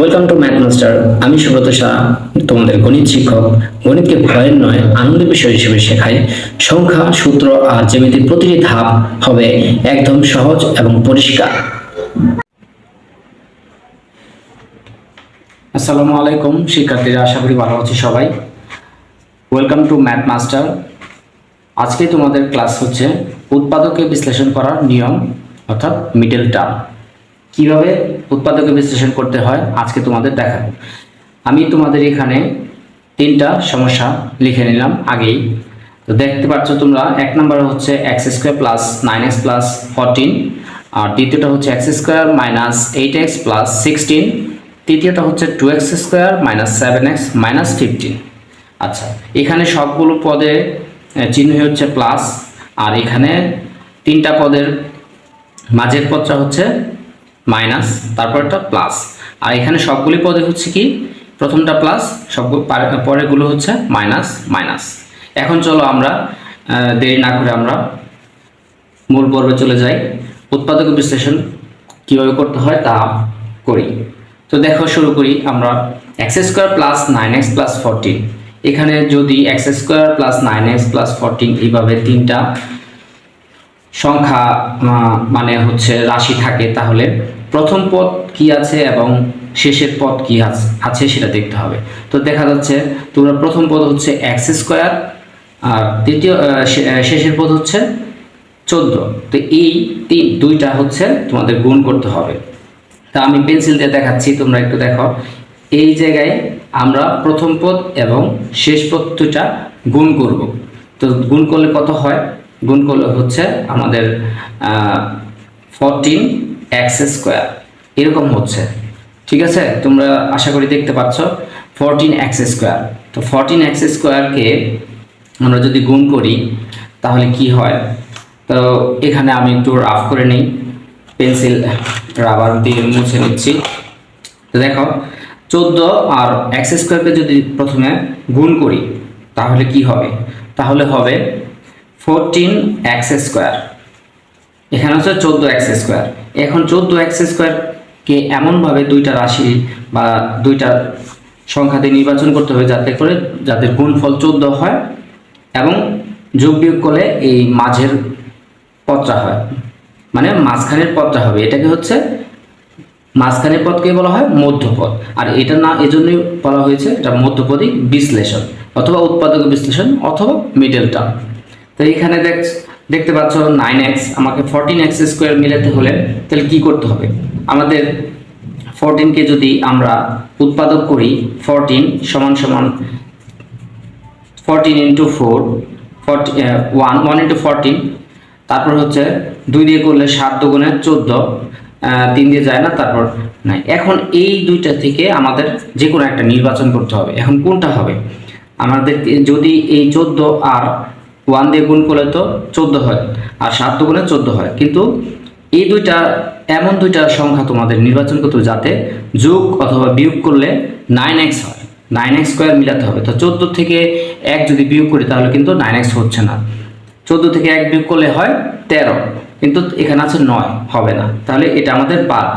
Welcome to math master আমি সুব্রত শাহ, তোমাদের গণিত শিক্ষক। গণিতকে ভয়ের নয়, আনন্দের বিষয় হিসেবে শেখাই সংখ্যা, সূত্র আর জ্যামিতির প্রতিটি ধাপ হবে একদম সহজ এবং পরিষ্কার। আসসালামু আলাইকুম, শিক্ষার্থীরা, আশা করি ভালো আছি সবাই। ওয়েলকাম টু ম্যাথ মাস্টার আজকে তোমাদের ক্লাস হচ্ছে উৎপাদকে বিশ্লেষণ করার নিয়ম, অর্থাৎ মিডল টার্ম কীভাবে উৎপাদকে বিশ্লেষণ করতে হয় আজকে তোমাদের দেখাবো। আমি তোমাদের এখানে তিনটা সমস্যা লিখে নিলাম আগেই। তো দেখতে পাচ্ছ তোমরা এক নম্বর হচ্ছে x square plus nine x plus fourteen আর দ্বিতীয়টা হচ্ছে x square minus eight x plus sixteen তৃতীয়টা হচ্ছে two x square minus seven x minus fifteen. আচ্ছা এখানে সবগুলো পদে আহ, চিহ্ন হচ্ছে প্লাস আর এখানে তিনটা পদের মাঝের পদটা হচ্ছে মাইনাস তারপরটা প্লাস। আর এখানে সবগুলি পদে হচ্ছে কি? প্রথমটা প্লাস সব পরেরগুলো হচ্ছে মাইনাস মাইনাস। এখন চলো আমরা দেরি না করে আমরা মূল পর্বে চলে যাই। উৎপাদক বিশ্লেষণ কীভাবে করতে হয় তা করি। তো দেখো, শুরু করি আমরা। X square plus nine x plus fourteen এখানে যদি x square plus nine x plus fourteen এইভাবে তিনটা সংখ্যা মানে হচ্ছে রাশি থাকে, তাহলে প্রথম পদ কি আছে এবং শেষের পদ কি আছে সেটা দেখতে হবে। তো দেখা যাচ্ছে তোমরা প্রথম পদ হচ্ছে এক্স স্কোয়ার, আর দ্বিতীয় শেষের পদ হচ্ছে চোদ্দ। তো এই তিন, দুইটা হচ্ছে তোমাদের গুণ করতে হবে। তা আমি পেন্সিল দিয়ে দেখাচ্ছি, তোমরা একটু দেখো। এই জায়গায় আমরা প্রথম পদ এবং শেষ পদ দুটা গুণ করব। তো গুণ করলে কত হয়? গুণ করলে হচ্ছে আমাদের ফোরটিন এক্স স্কোয়ার। এরকম হচ্ছে। ঠিক আছে? তোমরা আশা করি দেখতে পাচ্ছ। Fourteen x square. তো ফোরটিন এক্স স্কোয়ারকে আমরা যদি গুণ করি, তাহলে কি হয়? তো এখানে আমি একটু রাফ করে নিই। পেন্সিল রাবার দিয়ে মুছে নিচ্ছি। তো দেখো, চোদ্দ আর এক্স স্কোয়ারকে যদি প্রথমে গুণ করি, তাহলে কি হবে? তাহলে হবে ফোরটিন এক্স স্কোয়ার। এখানে হচ্ছে চোদ্দ এক্স স্কোয়ার এখন চোদ্দ এক্স স্কোয়ারকে এমনভাবে দুইটা রাশি বা দুইটা সংখ্যাতে নির্বাচন করতে হবে যাতে করে যাদের গুণফল চোদ্দ হয় এবং যোগ বিয়োগ করলে এই মাঝের পদটা হয়। মানে মাঝখানের পদটা হবে। এটাকে হচ্ছে মাঝখানের পদকে বলা হয় মধ্যপদ। আর এটা না, এজন্যই বলা হয়েছে এটা মধ্যপদী বিশ্লেষণ অথবা উৎপাদক বিশ্লেষণ অথবা মিডল টার্ম তো এখানে দেখ দেখতে পাচ্ছ নাইন এক্স আমাকে ফোরটিন এক্স স্কোয়ার মিলাতে হলে তাহলে কি করতে হবে? আমাদের ফোরটিনকে যদি আমরা উৎপাদক করি ফোরটিন সমান সমান fourteen into four forty one one into fourteen তারপর হচ্ছে দুই দিয়ে করলে সাত দুগুণে চোদ্দ তিন দিয়ে যায় না, তারপর নাই এখন এই দুইটা থেকে আমাদের যে কোনো একটা নির্বাচন করতে হবে। এখন কোনটা হবে? আমাদের যদি এই চোদ্দ আর ওয়ান দিয়ে গুণ করলে তো চোদ্দ হয়, আর সাত দুগুণে চোদ্দ হয়। কিন্তু এই দুইটা, এমন দুইটা সংখ্যা তোমাদের নির্বাচন করতে যাতে যোগ অথবা বিয়োগ করলে নাইন এক্স হয়। নাইন এক্স স্কোয়ার মিলাতে হবে। তো চোদ্দ থেকে এক যদি বিয়োগ করি তাহলে কিন্তু নাইন এক্স হচ্ছে না। চোদ্দ থেকে এক বিয়োগ করলে হয় তেরো, কিন্তু এখানে আছে নয়, হবে না। তাহলে এটা আমাদের বাদ।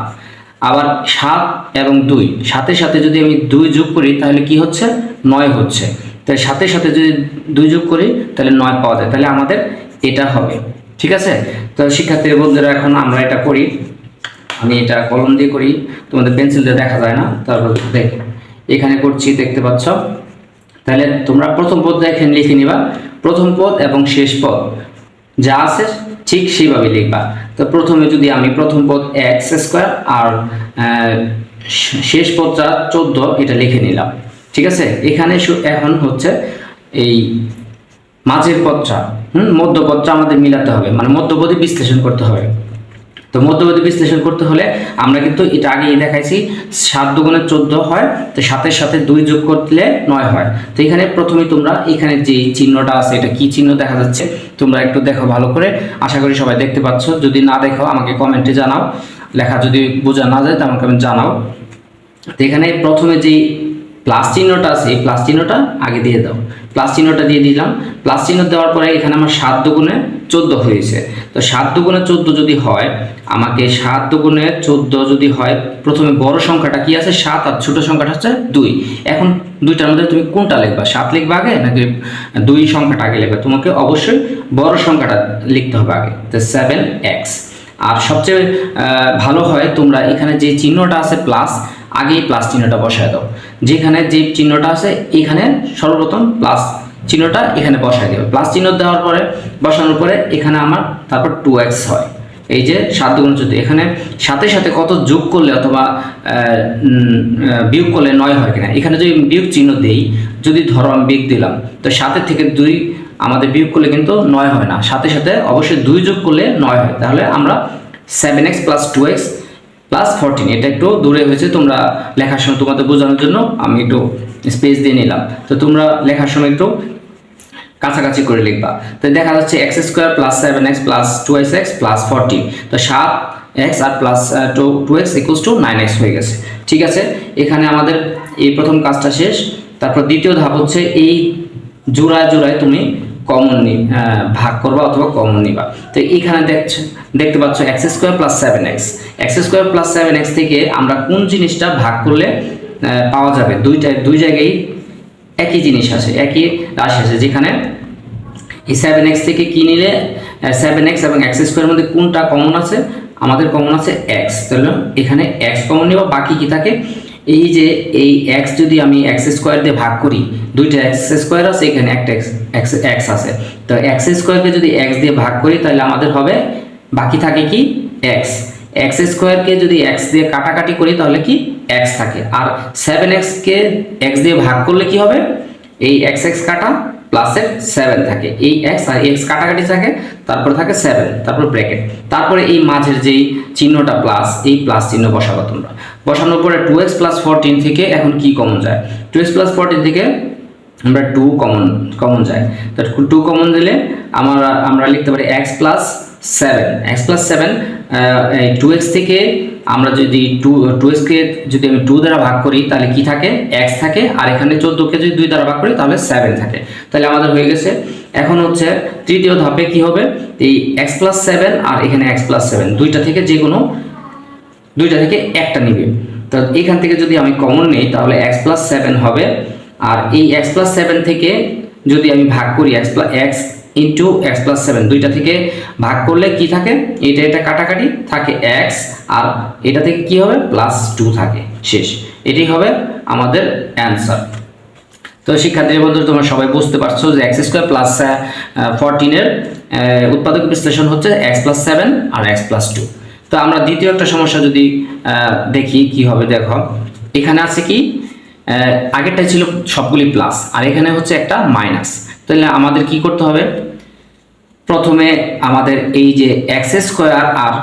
আবার সাত এবং দুই, সাথে সাথে যদি আমি দুই যোগ করি তাহলে কি হচ্ছে? নয় হচ্ছে। তাহলে সাথে সাথে যদি দুই যোগ করি, তাহলে নয় পাওয়া যায়। তাহলে আমাদের এটা হবে। ঠিক আছে? তো শিক্ষার্থী বন্ধুরা, এখন আমরা এটা করি। আমি এটা কলম দিয়ে করি। তোমাদের পেন্সিল দিয়ে দেখা যায় না? তারপর দেখ। এখানে করছি, দেখতে পাচ্ছ? তাহলে তোমরা প্রথম পদ দেখেন লিখে নিবা। প্রথম পদ এবং শেষ পদ। যা আছে, ঠিক সেইভাবে লিখবা। তো প্রথমে যদি আমি প্রথম পদ এক্স স্কোয়ার আর শেষ পদটা চোদ্দ, এটা লিখে নিলাম। ঠিক আছে? এখানে এখন হচ্ছে এই মাঝের পদটা, হুম? মধ্যপদটা আমাদের মিলাতে হবে। মানে মধ্যপদী বিশ্লেষণ করতে হবে। তো মধ্যবর্তী বিশ্লেষণ করতে হলে আমরা কিন্তু এটা আগেই দেখাইছি, সাত দুগুণে চোদ্দ হয়, তো সাতের সাথে দুই যোগ করলে নয় হয়। তো এখানে প্রথমে তোমরা এখানে যে চিহ্নটা আছে, এটা কি চিহ্ন দেখা যাচ্ছে, তোমরা একটু দেখো ভালো করে। আশা করি সবাই দেখতে পাচ্ছ। যদি না দেখো, আমাকে কমেন্টে জানাও। লেখা যদি বোঝা না যায় তো আমাকে জানাও। তো এখানে প্রথমে যে প্লাস চিহ্নটা আছে, এই প্লাস চিহ্নটা আগে দিয়ে দাও। প্লাস চিহ্নটা দিয়ে দিলাম। প্লাস চিহ্ন দেওয়ার পরে এখানে আমার সাত দুগুণে চোদ্দ হয়েছে। তো সাত দুগুণে চোদ্দ যদি হয়, আমাকে সাত দুগুণে চোদ্দ যদি হয়, প্রথমে বড় সংখ্যাটা কি আছে? সাত আর ছোট সংখ্যাটা হচ্ছে দুই। এখন দুইটার মধ্যে তুমি কোনটা লিখবা? সাত লিখবা আগে, নাকি দুই সংখ্যাটা আগে লিখবে? তোমাকে অবশ্যই বড় সংখ্যাটা লিখতে হবে আগে। তো সেভেন এক্স আর সবচেয়ে ভালো হয় তোমরা এখানে যে চিহ্নটা আছে প্লাস আগেই প্লাস চিহ্নটা বসায় দাও। যেখানে যে চিহ্নটা আছে, এখানে সর্বপ্রথম প্লাস চিহ্নটা এখানে বসায় দেবে। প্লাস চিহ্ন দেওয়ার পরে, বসানোর পরে এখানে আমার তারপর টু এক্স হয়। এই যে সাত দুগুণ চোদ্দ। এখানে সাথে সাথে কত যোগ করলে অথবা বিয়োগ করলে নয় হয় কিনা? এখানে যদি বিয়োগ চিহ্ন দেই, যদি ধরো আমি বিয়োগ দিলাম, তো সাতের থেকে দুই আমাদের বিয়োগ করলে কিন্তু নয় হয় না। সাথে সাথে অবশ্যই দুই যোগ করলে নয় হয়। তাহলে আমরা seven x plus two x plus fourteen এটা একটু দূরে হয়েছে, তোমরা লেখার সময় তোমাদের বোঝানোর জন্য আমি একটু স্পেস দিয়ে নিলাম। তো তোমরা লেখার সময় একটু কাছাকাছি করে লিখবা। তো দেখা যাচ্ছে x square plus seven x plus two x x plus fourteen তো সাত এক্স আর plus two two x equals two nine x হয়ে গেছে। ঠিক আছে? এখানে আমাদের এই প্রথম কাজটা শেষ। তারপর দ্বিতীয় ধাপ হচ্ছে এই জোড়ায় জোড়ায় তুমি কমন নি ভাগ করবা অথবা কমন নিবা। তো এখানে দেখছ দেখতে পাচ্ছ x square plus seven x x square plus seven x থেকে আমরা কোন জিনিসটা ভাগ করলে পাওয়া যাবে? দুইটা দুই জায়গায় একই জিনিস আছে একই রাশি আছে যেখানে এই সেভেন এক্স থেকে কি নিলে সেভেন এক্স এবং এক্স স্কোয়ারের মধ্যে কোনটা কমন আছে? আমাদের কমন আছে এক্স তাহলে এখানে এক্স কমন নিব, বাকি কি থাকে? এই যে এই এক্স যদি আমি এক্স স্কোয়ার দিয়ে ভাগ করি, দুইটা এক্স স্কোয়ার আছে, এখানে একটা এক্স এক্স আছে। তো এক্স স্কোয়ারকে যদি এক্স দিয়ে ভাগ করি, তাহলে আমাদের হবে, বাকি থাকে কি? এক্স এক্স স্কোয়ারকে যদি এক্স দিয়ে কাটাকাটি করি, তাহলে কি? এক্স থাকে। আর সেভেন এক্সকে এক্স দিয়ে ভাগ করলে কি হবে? এই এক্স এক্স কাটা প্লাসের সেভেন থাকে। এই এক্স আর এক্স কাটাকাটি থাকে, তারপর থাকে সেভেন তারপর ব্র্যাকেট তারপরে এই মাঝের যেই চিহ্নটা প্লাস এই প্লাস চিহ্ন বসাবো তোমরা। বসানোর পরে টু এক্স প্লাস ফোরটিন থেকে এখন কি কমন যায়? টু এক্স প্লাস ফোরটিন থেকে আমরা টু কমন কমন যায় তো টু কমন দিলে আমরা আমরা লিখতে পারি x plus seven x plus seven এই টু এক্স থেকে আমরা যদি টু টু এক্সকে যদি আমি টু দ্বারা ভাগ করি, তাহলে কি থাকে? এক্স থাকে। আর এখানে চোদ্দোকে যদি দুই দ্বারা ভাগ করি, তাহলে সেভেন থাকে। তাহলে আমাদের হয়ে গেছে। এখন হচ্ছে তৃতীয় ধাপে কি হবে? এই এক্স প্লাস সেভেন আর এখানে এক্স প্লাস সেভেন দুইটা থেকে যে কোনো দুইটা থেকে একটা নিবে। তো এখান থেকে যদি আমি কমন নিই, তাহলে এক্স প্লাস সেভেন হবে। আর এই এক্স প্লাস সেভেন থেকে যদি আমি ভাগ করি x plus x into x plus seven দুইটা থেকে ভাগ করলে কি থাকে? এটা এটা কাটাকাটি থাকে এক্স আর এটা থেকে কি হবে? প্লাস টু থাকে। শেষ। এটাই হবে আমাদের অ্যান্সার তো শিক্ষার্থী বন্ধু তোমরা সবাই বুঝতে পারছ যে এক্স স্কোয়ার প্লাস ফোরটিনের উৎপাদক বিশ্লেষণ হচ্ছে এক্স প্লাস সেভেন আর এক্স প্লাস টু তো আমরা দ্বিতীয় একটা সমস্যা যদি দেখি কি হবে, দেখো। এখানে আছে কি? আহ, আগেরটা ছিল সবগুলি প্লাস আর এখানে হচ্ছে একটা মাইনাস তাহলে আমাদের কি করতে হবে? প্রথমে আমাদের এই যে এক্স স্কোয়ার আর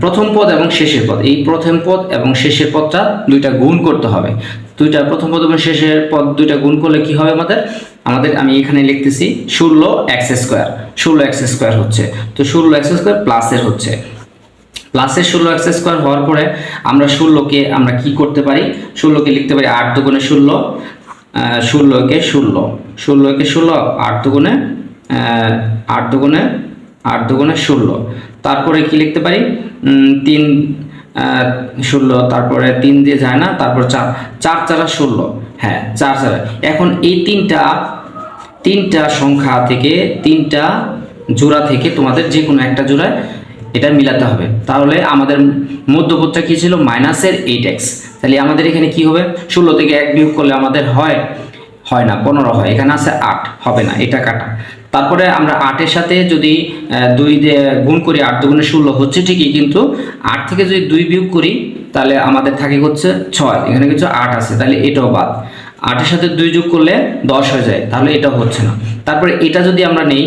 প্রথম পদ এবং শেষের পদ এই প্রথম পদ এবং শেষের পদটা দুইটা গুণ করতে হবে। দুইটা প্রথম পদ এবং শেষের পদ দুইটা গুণ করলে কি হবে আমাদের? আমাদের আমি এখানে লিখতেছি ষোলো এক্স স্কোয়ার ষোলো এক্স স্কোয়ার হচ্ছে। তো ষোলো এক্স স্কোয়ার প্লাসের হচ্ছে। প্লাসের ষোলো এক্স স্কোয়ার হওয়ার পরে আমরা ষোলোকে আমরা কি করতে পারি? ষোলোকে লিখতে পারি আট দুগুণে ষোলো ষোলোকে ষোলো। ষোলোকে ষোলো, আট দুগুণে আট দুগুণে আট দুগুণে ষোলো। তারপরে কি লিখতে পারি? তিন ষোলো, তারপরে তিন দিয়ে যায় না, তারপর চার। চার চারা ষোলো। হ্যাঁ চার চারা। এখন এই তিনটা তিনটা সংখ্যা থেকে, তিনটা জোড়া থেকে তোমাদের যে কোনো একটা জোড়ায় এটা মিলাতে হবে। তাহলে আমাদের মধ্যপদটা কি ছিল? মাইনাসের এইট এক্স তাহলে আমাদের এখানে কি হবে? ষোলো থেকে এক বিয়োগ করলে আমাদের হয় হয় না, পনেরো হয়। এখানে আছে আট, হবে না, এটা কাটা। তারপরে আমরা আটের সাথে যদি দুই গুণ করি, আট দুগুণে ষোলো হচ্ছে ঠিকই, কিন্তু আট থেকে যদি দুই বিয়োগ করি, তাহলে আমাদের থাকে হচ্ছে? ছয়। এখানে কিছু আট আছে, তাহলে এটাও বাদ। আটের সাথে দুই যোগ করলে দশ হয়ে যায়, তাহলে এটাও হচ্ছে না। তারপরে এটা যদি আমরা নেই,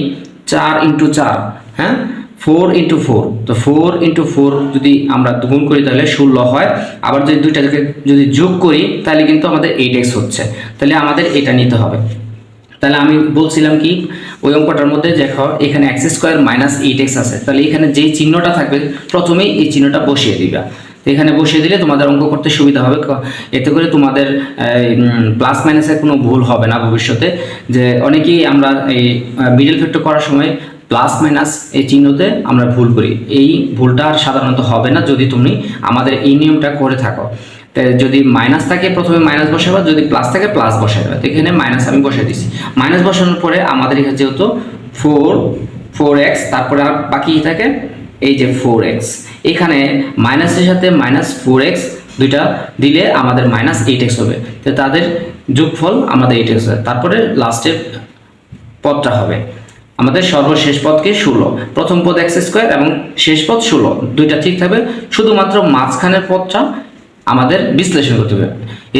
চার ইন্টু চার হ্যাঁ? Four into four. তো ফোর ইন্টু ফোর যদি আমরা গুণ করি তাহলে ষোলো হয়। আবার যদি দুইটাকে যদি যোগ করি, তাহলে কিন্তু আমাদের এইট এক্স হচ্ছে। তাহলে আমাদের এটা নিতে হবে। তাহলে আমি বলছিলাম কি, ওই অঙ্কটার মধ্যে দেখো, এখানে x square minus eight x আছে। তাহলে এখানে যেই চিহ্নটা থাকবে, প্রথমেই এই চিহ্নটা বসিয়ে দিবা। এখানে বসিয়ে দিলে তোমাদের অঙ্ক করতে সুবিধা হবে। এতে করে তোমাদের প্লাস মাইনাসের কোনো ভুল হবে না ভবিষ্যতে। যে অনেকেই আমরা এই মিডল ফ্যাক্টর করার সময় প্লাস মাইনাস এই চিহ্নতে আমরা ভুল করি। এই ভুলটা আর সাধারণত হবে না যদি তুমি আমাদের এই নিয়মটা করে থাকো। যদি মাইনাস থাকে প্রথমে মাইনাস বসাবা, যদি প্লাস থাকে প্লাস বসাবে তো এখানে মাইনাস আমি বসাই দিছি। মাইনাস বসানোর পরে আমাদের এখানে যেহেতু ফোর ফোর এক্স, তারপরে আর বাকি থাকে এই যে ফোর এক্স। এখানে মাইনাসের সাথে মাইনাস ফোর এক্স দুইটা দিলে আমাদের মাইনাস এইট এক্স হবে। তো তাদের যোগফল আমাদের এইট এক্স হবে। তারপরে লাস্টের পদটা হবে। আমাদের সর্বশেষ পদকে ষোলো। প্রথম পদ এক্স স্কোয়ার এবং শেষ পদ ষোলো। দুইটা ঠিক থাকবে। শুধুমাত্র মাঝখানের পদটা আমাদের বিশ্লেষণ করতে হবে।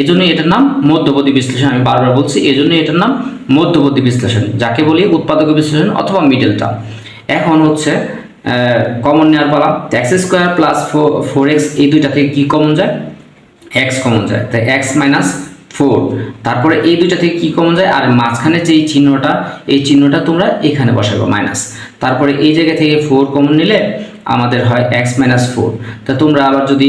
এই জন্য এটার নাম মধ্যবর্তী বিশ্লেষণ। আমি বারবার বলছি এই জন্য এটার নাম মধ্যবর্তী বিশ্লেষণ। যাকে বলি উৎপাদক বিশ্লেষণ অথবা মিডল টার্ম এখন হচ্ছে কমন নেওয়ার পালা। X square plus four x এই দুইটা থেকে কি কমন যায়? এক্স কমন যায়। তাই এক্স মাইনাস ফোর তারপরে এই দুইটা থেকে কি কমন যায়? আর মাঝখানে যে চিহ্নটা, এই চিহ্নটা তোমরা এখানে বসাবো মাইনাস তারপরে এই জায়গা থেকে ফোর কমন নিলে আমাদের হয় এক্স মাইনাস ফোর তা তোমরা আবার যদি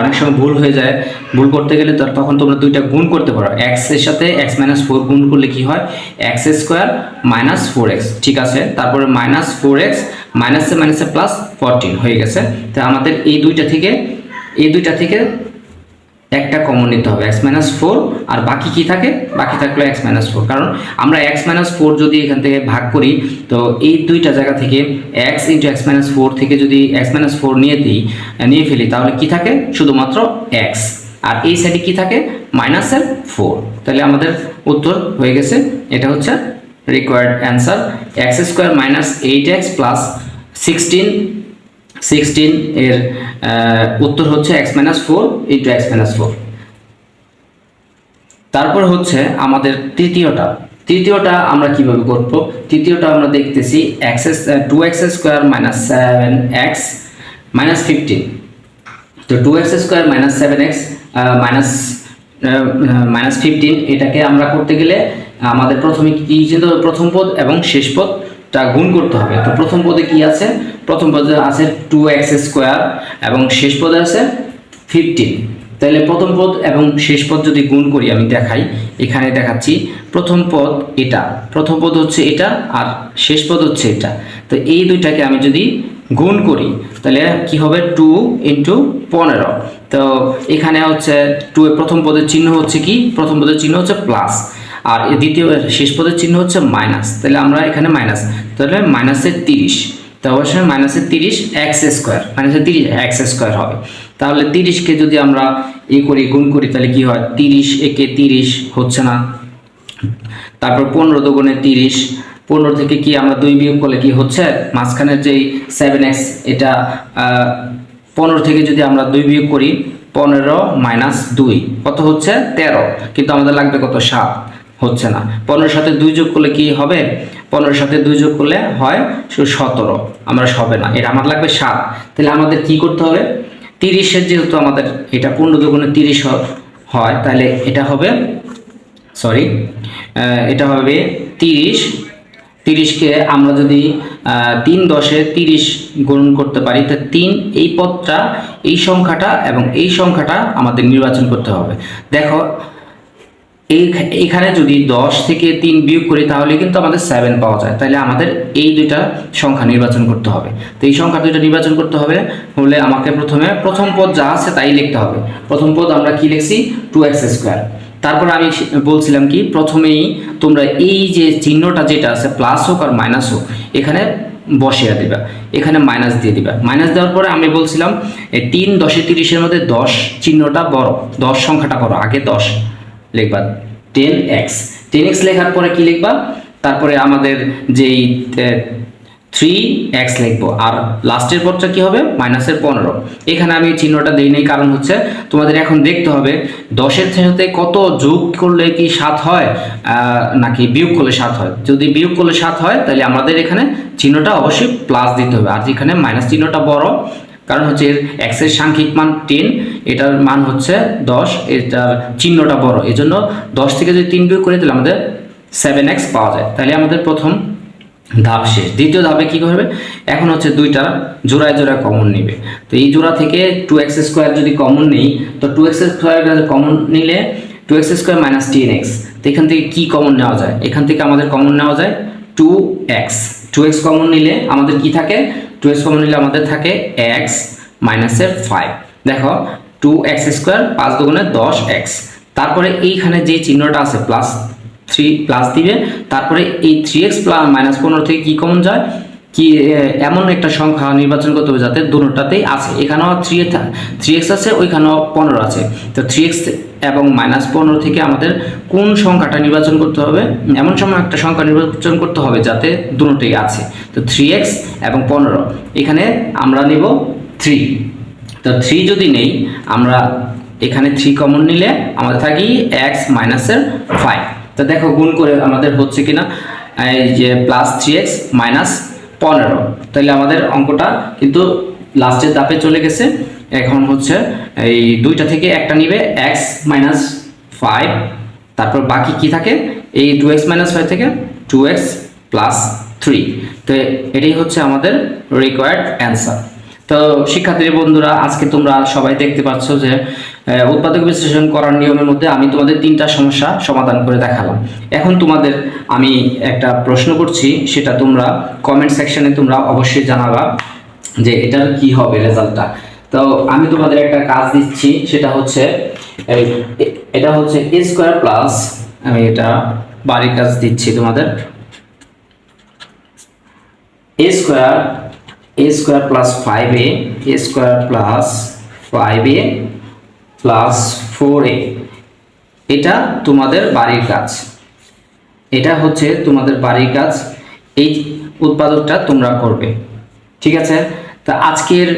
অনেক সময় ভুল হয়ে যায়, ভুল করতে গেলে তখন তোমরা দুইটা গুণ করতে পারো। এক্সের সাথে এক্স মাইনাস ফোর গুণ করলে কি হয়? X square minus four x ঠিক আছে? তারপরে মাইনাস ফোর এক্স মাইনাসে মাইনাসে প্লাস ফোরটিন হয়ে গেছে। তা আমাদের এই দুইটা থেকে, এই দুইটা থেকে একটা কমন নিতে হবে এক্স মাইনাস ফোর আর বাকি কি থাকে? বাকি থাকল এক্স মাইনাস ফোর কারণ আমরা এক্স মাইনাস ফোর যদি এখান থেকে ভাগ করি, তো এই দুইটা জায়গা থেকে x into x minus four থেকে যদি এক্স মাইনাস ফোর নিয়ে দিই, নিয়ে ফেলি, তাহলে কি থাকে? শুধুমাত্র এক্স আর এই সাইডে কি থাকে? মাইনাসের ফোর তাহলে আমাদের উত্তর হয়ে গেছে। এটা হচ্ছে required answer x square minus eight x plus sixteen sixteen এর উত্তর হচ্ছে x minus four into x minus four তারপর হচ্ছে আমাদের তৃতীয়টা। তৃতীয়টা আমরা কীভাবে করব? তৃতীয়টা আমরা দেখতেছি x two x square minus seven x minus fifteen তো two x square minus seven x minus minus fifteen এটাকে আমরা করতে গেলে আমাদের প্রথমে কি প্রথম পদ এবং শেষ পদটা গুণ করতে হবে। তো প্রথম পদে কি আছে? প্রথম পদে আছে টু এক্স স্কোয়ার এবং শেষ পদে আছে ফিফটিন তাহলে প্রথম পদ এবং শেষ পদ যদি গুণ করি, আমি দেখাই। এখানে দেখাচ্ছি, প্রথম পদ এটা। প্রথম পদ হচ্ছে এটা আর শেষ পদ হচ্ছে এটা। তো এই দুইটাকে আমি যদি গুণ করি তাহলে কি হবে? টু ইন্টু পনেরো। তো এখানে হচ্ছে টু প্রথম পদের চিহ্ন হচ্ছে কি? প্রথম পদের চিহ্ন হচ্ছে প্লাস আর দ্বিতীয় শেষ পদের চিহ্ন হচ্ছে মাইনাস। তাহলে আমরা এখানে মাইনাস, তাহলে মাইনাসের তিরিশ। তো অবশ্যই মাইনাসের তিরিশ এক্স স্কোয়ার মাইনাসের তিরিশ এক্স স্কোয়ার হবে। তাহলে তিরিশকে যদি আমরা ই করি গুণ করি, তাহলে কি হয়? তিরিশ একে তিরিশ হচ্ছে না। তারপর পনেরো দুগুণে তিরিশ, পনেরো থেকে কি আমরা দুই বিয়োগ করলে কি হচ্ছে? মাঝখানের যেই সেভেন এক্স, এটা পনেরো থেকে যদি আমরা দুই বিয়োগ করি, পনেরো মাইনাস দুই, কত হচ্ছে? তেরো। কিন্তু আমাদের লাগবে কত? সাত। হচ্ছে না। পনেরোর সাথে দুই যোগ করলে কি হবে? পনেরোর সাথে দুই যোগ করলে হয় শুধু সতেরো। আমরা হবে না। এটা আমার লাগবে সাত। তাহলে আমাদের কি করতে হবে? তিরিশের যেহেতু আমাদের এটা পনেরো দুগুণে তিরিশ হয়, তাহলে এটা হবে সরি এটা হবে তিরিশ। তিরিশকে আমরা যদি তিন দশে তিরিশ গুণ করতে পারি, তো তিন এই পদটা, এই সংখ্যাটা এবং এই সংখ্যাটা আমাদের নির্বাচন করতে হবে। দেখো এখানে যদি দশ থেকে তিন বিয়োগ করি, তাহলে কিন্তু আমাদের সেভেন পাওয়া যায়। তাহলে আমাদের এই দুইটা সংখ্যা নির্বাচন করতে হবে। তো এই সংখ্যা দুইটা নির্বাচন করতে হবে, হলে আমাকে প্রথমে প্রথম পদ যা আছে তাই লিখতে হবে। প্রথম পদ আমরা কি লিখছি? টু এক্স স্কোয়ার তারপর আমি বলছিলাম কি, প্রথমেই তোমরা এই যে চিহ্নটা যেটা আছে প্লাস হোক আর মাইনাস হোক, এখানে বসিয়ে দিবা। এখানে মাইনাস দিয়ে দিবা। মাইনাস দেওয়ার পরে আমি বলছিলাম তিন দশে তিরিশের মধ্যে দশ চিহ্নটা বড়। দশ সংখ্যাটা বড়, আগে দশ। লিখবা। টেন এক্স টেন এক্স লেখার পরে কি লিখবা? তারপরে আমাদের যেই থ্রি এক্স লিখব। আর লাস্টের পরটা কি হবে? মাইনাসের পনেরো। এখানে আমি চিহ্নটা দিই নাই, কারণ হচ্ছে তোমাদের এখন দেখতে হবে দশের সাথে কত যোগ করলে কি সাত হয়? নাকি বিয়োগ করলে সাত হয়? যদি বিয়োগ করলে সাত হয়, তাহলে আমাদের এখানে চিহ্নটা অবশ্যই প্লাস দিতে হবে। আর যেখানে মাইনাস চিহ্নটা বড় কারণ হচ্ছে এর এক্সের সাংখ্যিক মান টেন এটার মান হচ্ছে দশ, এটার চিহ্নটা বড়। জন্য দশ থেকে যদি তিন বিয়োগ করি, তাহলে আমাদের সেভেন এক্স পাওয়া যায়। তাহলে আমাদের প্রথম ধাপ শেষ। দ্বিতীয় ধাপে কী করবে? এখন হচ্ছে দুইটা জোড়ায় জোড়ায় কমন নেবে। তো এই জোড়া থেকে টু এক্স স্কোয়ার যদি কমন নেই, তো টু এক্স স্কোয়ার কমন নিলে two x square minus ten x তো এখান থেকে কী কমন নেওয়া যায়? এখান থেকে আমাদের কমন নেওয়া যায় two x two x common নিলে আমাদের কি থাকে? টু এক্স কমন নিলে আমাদের থাকে এক্স মাইনাসের ফাইভ দেখো টু এক্স স্কোয়ার পাঁচ দুগুণে দশ এক্স তারপরে এইখানে যে চিহ্নটা আছে প্লাস থ্রি প্লাস দিবে, তারপরে এই থ্রি এক্স প্লাস মাইনাস পনেরো থেকে কী কমন যায়? কি এমন একটা সংখ্যা নির্বাচন করতে হবে যাতে দুটোটাতেই আছে। এখানেও থ্রি থ্রি এক্স আছে, ওইখানেও পনেরো আছে। তো থ্রি এক্স এবং মাইনাস পনেরো থেকে আমাদের কোন সংখ্যাটা নির্বাচন করতে হবে? এমন সময় একটা সংখ্যা নির্বাচন করতে হবে যাতে দুটোই আছে। তো থ্রি এক্স এবং পনেরো, এখানে আমরা নিব থ্রি তো থ্রি যদি নেই, আমরা এখানে থ্রি কমন নিলে আমাদের থাকি এক্স মাইনাসের ফাইভ তো দেখো, গুণ করে আমাদের হচ্ছে কিনা, এই যে প্লাস থ্রি এক্স মাইনাস পনেরো। তাহলে আমাদের অঙ্কটা কিন্তু লাস্টের দাপে চলে গেছে। এখন হচ্ছে এই দুইটা থেকে একটা নিবে এক্স মাইনাস ফাইভ তারপর বাকি কি থাকে? এই টু এক্স মাইনাস ফাইভ থেকে টু এক্স প্লাস থ্রি তো এটাই হচ্ছে আমাদের রিকোয়ার্ড অ্যান্সার তো শিক্ষার্থী বন্ধুরা, আজকে তোমরা সবাই দেখতে পাচ্ছ যে উৎপাদক বিশ্লেষণ করার নিয়মের মধ্যে আমি তোমাদের তিনটা সমস্যা সমাধান করে দেখালাম। এখন তোমাদের আমি একটা প্রশ্ন করছি, সেটা তোমরা কমেন্ট সেকশনে তোমরা অবশ্যই জানাবা যে এটার কি হবে রেজাল্টটা তো আমি তোমাদের একটা কাজ দিচ্ছি, সেটা হচ্ছে এটা হচ্ছে এ স্কোয়ার প্লাস আমি এটা বাড়ির কাজ দিচ্ছি তোমাদের। a square a square plus five a a square plus five a plus four a এটা তোমাদের বাড়ির কাজ। এটা হচ্ছে তোমাদের বাড়ির কাজ। এই উৎপাদকটা তোমরা করবে। ঠিক আছে? তা আজকের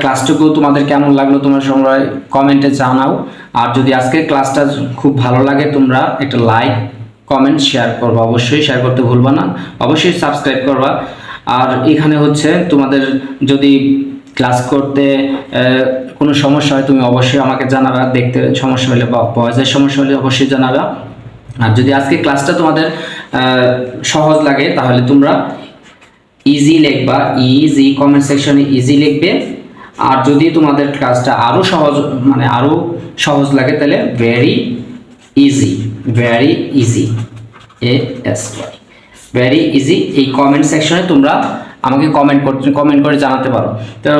ক্লাসটুকু তোমাদের কেমন লাগল তোমরা সবাই কমেন্টে জানাও। আর যদি আজকের ক্লাসটা খুব ভালো লাগে, তোমরা একটা লাইক কমেন্ট শেয়ার করবা। অবশ্যই শেয়ার করতে ভুলবা না। অবশ্যই সাবস্ক্রাইব করবা। আর এখানে হচ্ছে তোমাদের যদি ক্লাস করতে কোনো সমস্যা হয়, তুমি অবশ্যই আমাকে জানাবা দেখতে সমস্যা হলে বা ভয়েসের সমস্যা হলে অবশ্যই জানাবা আর যদি আজকে ক্লাসটা তোমাদের সহজ লাগে, তাহলে তোমরা ইজি লিখবা ইজি কমেন্ট সেকশনে ইজি লিখবে। আর যদি তোমাদের ক্লাসটা আরও সহজ মানে আরও সহজ লাগে, তাহলে very easy very easy A S Y very easy এই কমেন্ট সেকশনে তোমরা আমাকে কমেন্ট করতে কমেন্ট করে জানাতে পারো। তো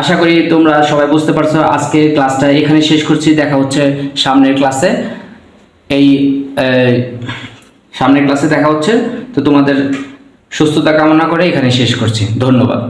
আশা করি তোমরা সবাই বুঝতে পারছ, আজকে ক্লাসটা এখানে শেষ করছি। দেখা হচ্ছে সামনের ক্লাসে এই সামনের ক্লাসে দেখা হচ্ছে। তো তোমাদের সুস্থতা কামনা করে এখানে শেষ করছি। ধন্যবাদ।